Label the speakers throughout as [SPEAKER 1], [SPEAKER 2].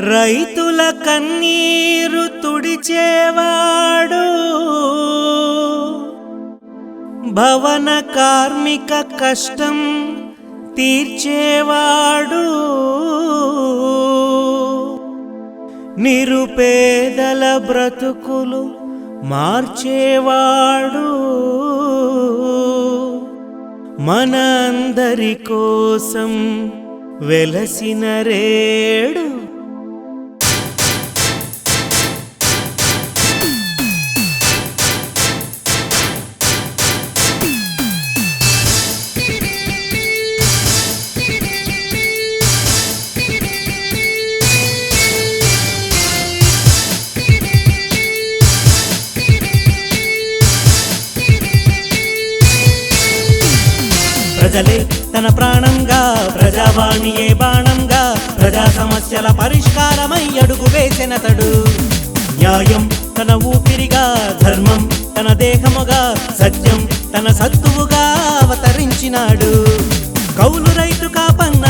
[SPEAKER 1] రైతుల కన్నీరు తుడిచేవాడు. భవన కార్మిక కష్టం తీర్చేవాడు. నిరుపేదల బ్రతుకులు మార్చేవాడు. మనందరి కోసం వెలసిన రేడు. ప్రజలే తన ప్రాణంగా ప్రజావాణియే బాణంగా ప్రజా సమస్యల పరిష్కారమై అడుగు వేసినతడు న్యాయం తన ఊపిరిగా ధర్మం తన దేహముగా సత్యం తన సత్తువుగా అవతరించినాడు. కౌలు రైతు కాపన్న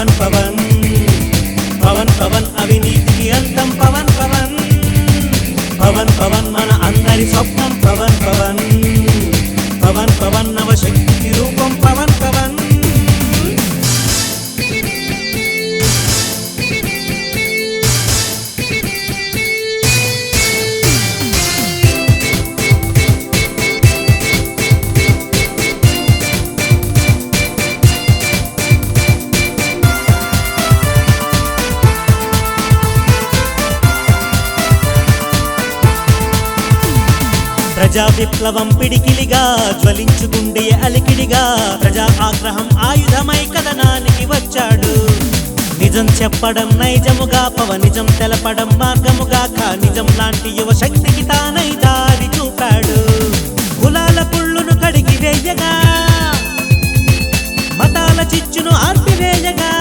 [SPEAKER 1] పవన్ పవన్ పవన్ పవన్ అవినీతికి అంతం పవన్ పవన్ పవన్ పవన్ మన అందరి స్వప్నం పవన్ పవన్ పవన్ ప్రజా విప్లవం పిడికిలిగా జ్వలించుకుండే అలికిడిగా. ప్రజా ఆగ్రహం ఆయుధమై కథనానికి వచ్చాడు. నిజం చెప్పడం నైజముగా పవ నిజం తెలపడం మార్గముగా. కా నిజం లాంటి యువ శక్తికి తానై దారి చూపాడు. కులాల పుళ్ళును కడిగి వేయగా మతాల చిచ్చును ఆర్పివేయగా.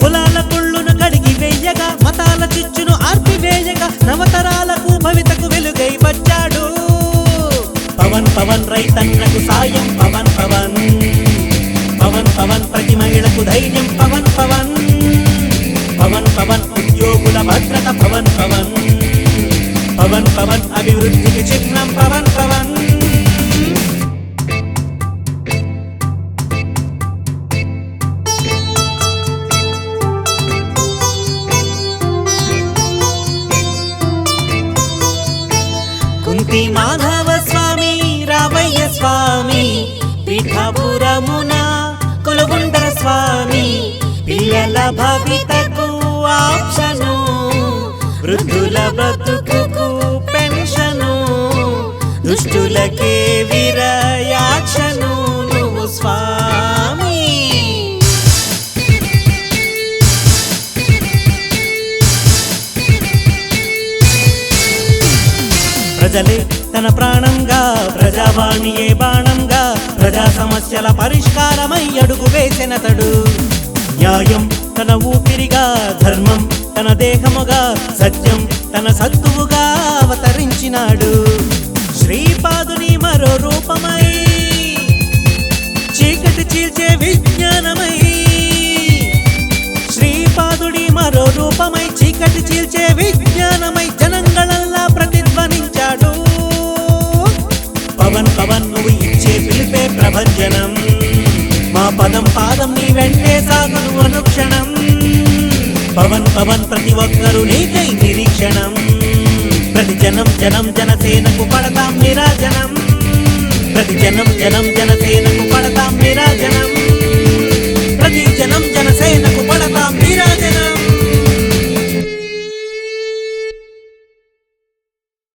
[SPEAKER 1] కులాల పుళ్ళును కడిగి వేయగా మతాల చిచ్చును ఆర్పివేయగా. నవతరాల రైతన్నకు సాయం పవన్ పవన్. పవన్ పవన్ ప్రతి మహిళకు ధైర్యం పవన్ పవన్. పవన్ పవన్ ఉద్యోగుల భద్రత పవన్ పవన్. పవన్ పవన్ అభివృద్ధికి చిహ్నం పవన్ పవన్. కుంతి మాధవ స్వామి రావయ్య స్వామి పీఠాపురమున కొలుగుండర స్వామి పిల్లల భవితకు ఆప్షను వృద్ధుల బ్రతుకు పెన్షను దుష్టులకే విరయాక్షను నువ్వు స్వామి. ప్రజలే తన ప్రాణంగా ప్రజావాణియే బాణంగా ప్రజా సమస్యల పరిష్కారమై అడుగు వేసినతడు న్యాయం తన ఊపిరిగా ధర్మం తన దేహముగా సత్యం తన సత్తువుగా అవతరించినాడు. శ్రీపాదుని మరో రూపమై చీకటి చీల్చే విజ్ఞానమై శ్రీపాదుడి మరో రూపమై చీకటి చీల్చే విజ్ఞానమై జనంగళ పవన్ పవన్ నువ్వు ఇచ్చే పిలిపే ప్రభంజనం. మా పదం పాదం నీ వెంటే సాగును అనుక్షణం. పవన్ పవన్ ప్రతి ఒక్కరు నీకై నిరీక్షణం. ప్రతి జనం జనం జనసేనకు పడతాం నిరాజనం. ప్రతి జనం జనం